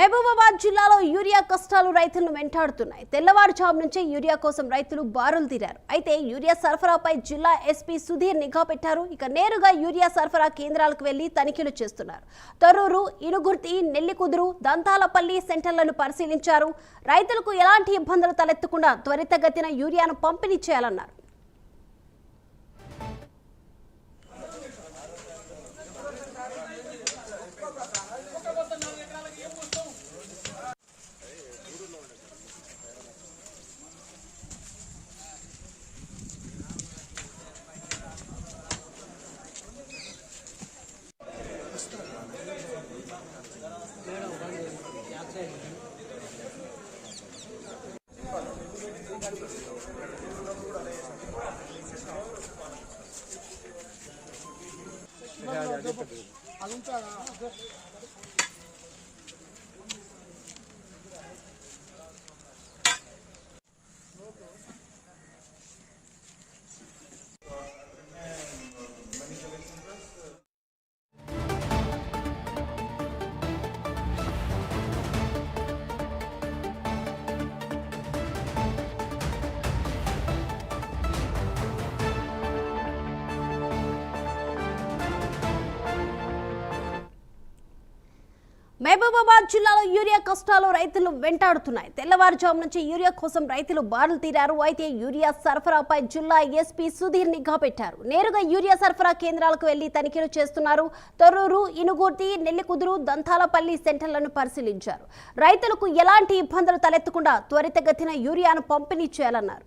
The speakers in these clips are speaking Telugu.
మహబూబాబాద్ జిల్లాలో యూరియా కష్టాలు రైతులను వెంటాడుతున్నాయి. తెల్లవారుజాము నుంచే యూరియా కోసం రైతులు బారులు తీరారు. అయితే యూరియా సరఫరాపై జిల్లా ఎస్పీ సుధీర్ నిఘా పెట్టారు. ఇక నేరుగా యూరియా సరఫరా కేంద్రాలకు వెళ్ళి తనిఖీలు చేస్తున్నారు. తొర్రూరు ఇనుగుర్తి నెల్లికుదురు దంతాలపల్లి సెంటర్లను పరిశీలించారు. రైతులకు ఎలాంటి ఇబ్బందులు తలెత్తకుండా త్వరితగతిన యూరియాను పంపిణీ చేయాలన్నారు. மேடம் உட்காந்து அதுவும் మహబూబాబాద్ జిల్లాలో యూరియా కష్టాలు రైతులు వెంటాడుతున్నాయి. తెల్లవారుజాము నుంచి యూరియా కోసం రైతులు బారులు తీరారు. అయితే యూరియా సరఫరాపై జిల్లా ఎస్పీ సుధీర్ నిఘా పెట్టారు. నేరుగా యూరియా సరఫరా కేంద్రాలకు వెళ్ళి తనిఖీలు చేస్తున్నారు. తొర్రూరు ఇనుగూర్తి నెల్లికుదురు దంతాలపల్లి సెంటర్లను పరిశీలించారు. రైతులకు ఎలాంటి ఇబ్బందులు తలెత్తకుండా త్వరితగతిన యూరియాను పంపిణీ చేయాలన్నారు.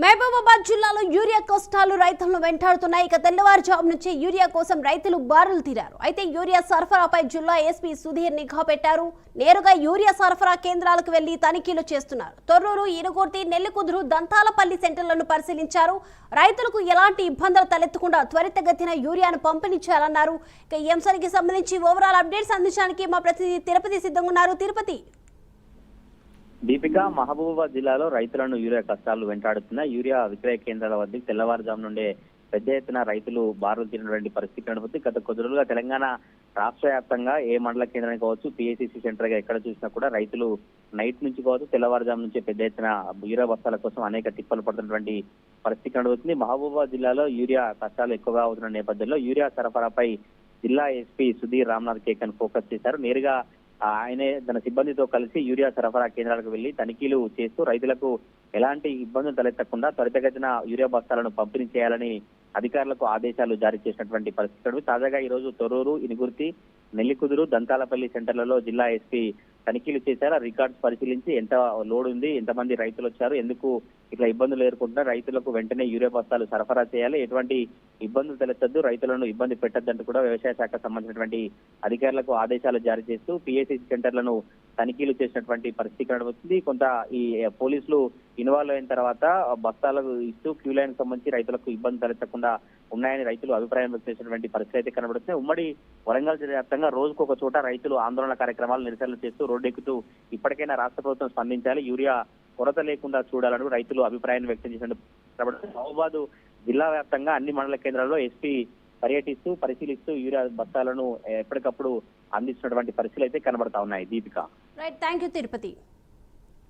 మహబూబాబాద్ జిల్లాలో యూరియా కష్టాలు రైతులను వెంటాడుతున్నాయి. ఇక తెల్లవారుజాము నుంచి యూరియా కోసం రైతులు బారులు తీరారు. అయితే యూరియా సరఫరాపై జిల్లా ఎస్పీ సుధీర్ నిఘా పెట్టారు. నేరుగా యూరియా సరఫరా కేంద్రాలకు వెళ్ళి తనిఖీలు చేస్తున్నారు. తొర్రూరు ఇనుగుర్తి నెల్లికుదురు దంతాలపల్లి సెంటర్లను పరిశీలించారు. రైతులకు ఎలాంటి ఇబ్బందులు తలెత్తకుండా త్వరితగతిన యూరియాను పంపిణీ చేయాలన్నారు. ఇక ఈ అంశానికి సంబంధించి ఓవరాల్ అప్డేట్స్ అందించడానికి మా ప్రతినిధి తిరుపతి సిద్ధంగా ఉన్నారు. తిరుపతి. దీపిక మహబూబాబాద్ జిల్లాలో రైతులను యూరియా కష్టాలు వెంటాడుతున్న యూరియా విక్రయ కేంద్రాల వద్ద తెల్లవారుజాము నుండే పెద్ద ఎత్తున రైతులు బారులు తినటువంటి పరిస్థితి కనబడుతుంది. గత కొద్ది రోజులుగా తెలంగాణ రాష్ట్ర వ్యాప్తంగా ఏ మండల కేంద్రానికి కావచ్చు పిఎస్సిసి సెంటర్గా ఎక్కడ చూసినా కూడా రైతులు నైట్ నుంచి కావచ్చు తెల్లవారుజాము నుంచే పెద్ద ఎత్తున యూరియా బస్తాల కోసం అనేక తిప్పలు పడుతున్నటువంటి పరిస్థితి కనబడుతుంది. మహబూబాబాద్ జిల్లాలో యూరియా కష్టాలు ఎక్కువగా అవుతున్న నేపథ్యంలో యూరియా సరఫరాపై జిల్లా ఎస్పీ సుధీర్ రామ్నాథ్ కేకన్ ఫోకస్ చేశారు. నేరుగా ఆయనే తన సిబ్బందితో కలిసి యూరియా సరఫరా కేంద్రాలకు వెళ్ళి తనిఖీలు చేస్తూ రైతులకు ఎలాంటి ఇబ్బందులు తలెత్తకుండా త్వరితగతిన యూరియా బస్తాలను పంపిణీ చేయాలని అధికారులకు ఆదేశాలు జారీ చేసినటువంటి పరిస్థితులు తాజాగా ఈ రోజు తొర్రూరు ఇనుగుర్తి నెల్లికుదురు దంతాలపల్లి సెంటర్లలో జిల్లా ఎస్పీ తనిఖీలు చేశారు. ఆ రికార్డ్స్ పరిశీలించి ఎంత లోడ్ ఉంది ఎంతమంది రైతులు వచ్చారు ఎందుకు ఇట్లా ఇబ్బందులు ఎదుర్కొంటున్నారు రైతులకు వెంటనే యూరియా బస్తాలు సరఫరా చేయాలి ఎటువంటి ఇబ్బందులు తలెత్తద్దు రైతులను ఇబ్బంది పెట్టద్దంటూ కూడా వ్యవసాయ శాఖ సంబంధించినటువంటి అధికారులకు ఆదేశాలు జారీ చేస్తూ పిఎస్సి సెంటర్లను తనిఖీలు చేసినటువంటి పరిస్థితి కనబడుతుంది కొంత ఈ పోలీసులు ఇన్వాల్వ్ అయిన తర్వాత బస్తాలకు ఇస్తూ క్యూ లైన్ సంబంధించి రైతులకు ఇబ్బంది తలెత్తకుండా ఉన్నాయని రైతులు అభిప్రాయం వ్యక్తం చేసినటువంటి పరిస్థితి అయితే కనబడుతుంది. ఉమ్మడి వరంగల్ జిల్లా వ్యాప్తంగా రోజుకు ఒక చోట రైతులు ఆందోళన కార్యక్రమాలు నిరసనలు చేస్తూ రోడ్డెక్కుతూ ఇప్పటికైనా రాష్ట్ర ప్రభుత్వం స్పందించాలి. యూరియా కొరత లేకుండా చూడాలని రైతులు అభిప్రాయాన్ని వ్యక్తం చేసిన మహబూబాద్ జిల్లా వ్యాప్తంగా అన్ని మండల కేంద్రాల్లో ఎస్పీ పర్యటిస్తూ పరిశీలిస్తూ యూరియా బస్తాలను ఎప్పటికప్పుడు అందిస్తున్నటువంటి పరిస్థితులు అయితే కనబడతా ఉన్నాయి. Deepika. Right thank you Tirupati